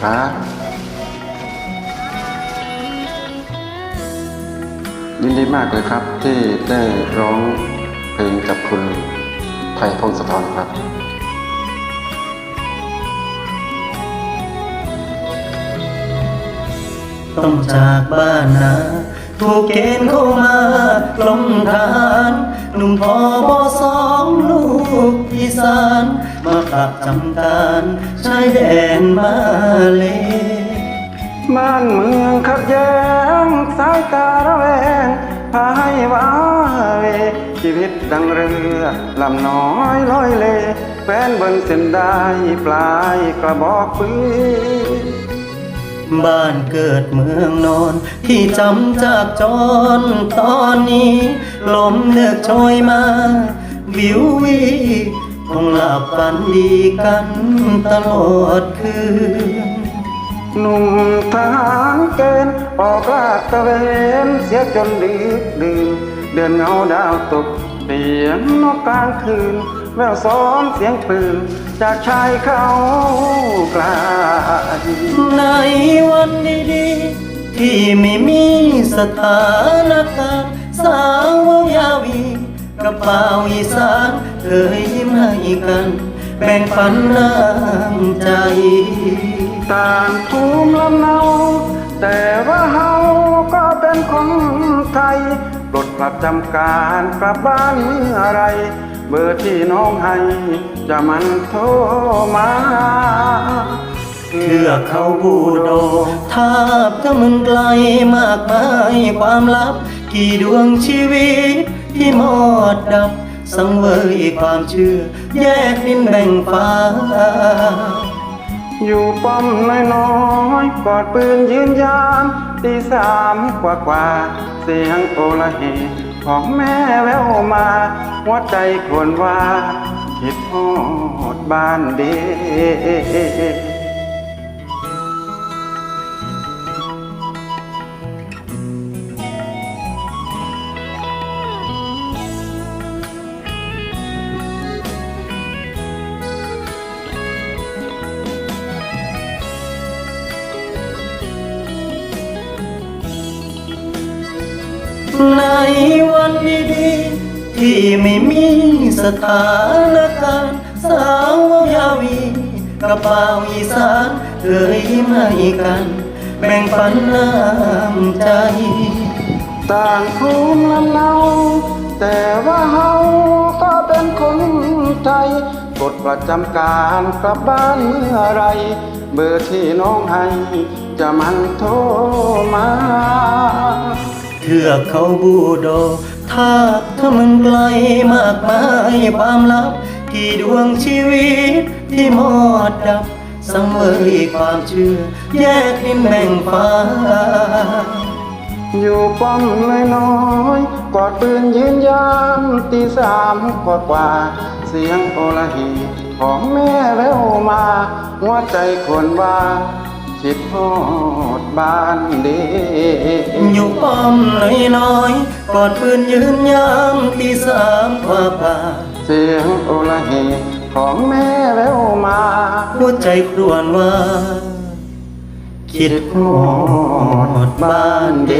ครับ ยินดีมากเลยครับที่ได้ร้องเพลงกับคุณไทยพงศธรครับต้องจากบ้านนา ถูกเกณฑ์เข้ามากลมทารหนุ่มพอบอสองลูกอีสาน มาขับจำการชายแดนมาเลบ้านเมืองขัดแย้งสายตาระแวงพาให้ว้าเวชีวิตดังเรือลำน้อยลอยเลแฟนบิ่งเส้นได้ปลายกระบอกปืน บ้านเกิดเมืองนอน ที่จำจากจรตอนนี้ ลมเลือกโชยมา วิววีคงหลับฝันดีกันตลอดคืนหนุ่มทหารเกณฑ์ออกลาดตะเวนเสียจนดึกดื่นเดือนเงาดาวตกเสียงนกกลางคืน แววซ้อนเสียงปืน จากชายเขากลา ในวันดีๆที่ไม่มีสถานการณ์สาวยาวีกระเป๋าอีสานเคยยิ้มให้กัน แบ่งปันน้ำใจต่างภูมิลำเนาแต่ว่าเฮาก็เป็นคนไทยปลดประจำการกลับบ้านเมื่อไร เบอร์ที่น้องให้จะมันโทรมา เพื่อเขาบูโดทาบถ้ามันไกลมากมายความลับ กี่ดวงชีวิตที่หมดดับ สังเวยความเชื่อ แยกดินแบ่งฟ้า อยู่ป้อมน้อยๆกอดปืนยืนยามตีสามกว่ากว่า เสียงโอละเหของแม่แววมา หัวใจควรว่า คิดฮอดบ้านเด้ ในวันดีๆที่ไม่มีสถานการณ์สาวยาวีกระเป๋าอีสานเคยยิ้มให้กัน แบ่งปันน้ำใจ ต่างภูมิลำเนาแต่ว่าเฮาก็เป็นคนไทยกดประจำการกลับบ้านเมื่อไร เบอร์ที่น้องให้จะมันโทรมา ทือกเขาบูโดทาบถ้ามันไกลมากมายความลับที่ดวงชีวิตที่หมดดับสังเวยความเชื่อ แยกดินแบ่งฟ้า อยู่ป้อมน้อยๆกอดปืนยืนยามตีสามกว่ากว่า เสียงโอละเหของแม่แววมา หัวใจคนว่า คิดฮอ บ้านเด้อยู่ป้อมน้อยๆกอดปืนยืนยามตีสามกว่าป่า เสียงโอละเหของแม่แววมาหัวใจครวญว่าคิดฮอดบ้านเด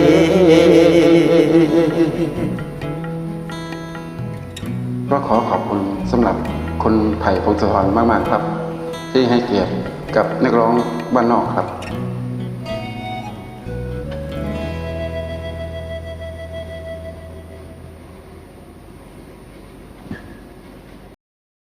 ก็ขอขอบคุณสำหรับคุณไผ่พงศธรมาก ๆ ครับ ที่ให้เกียรติกับนักร้องบ้านนอกครับ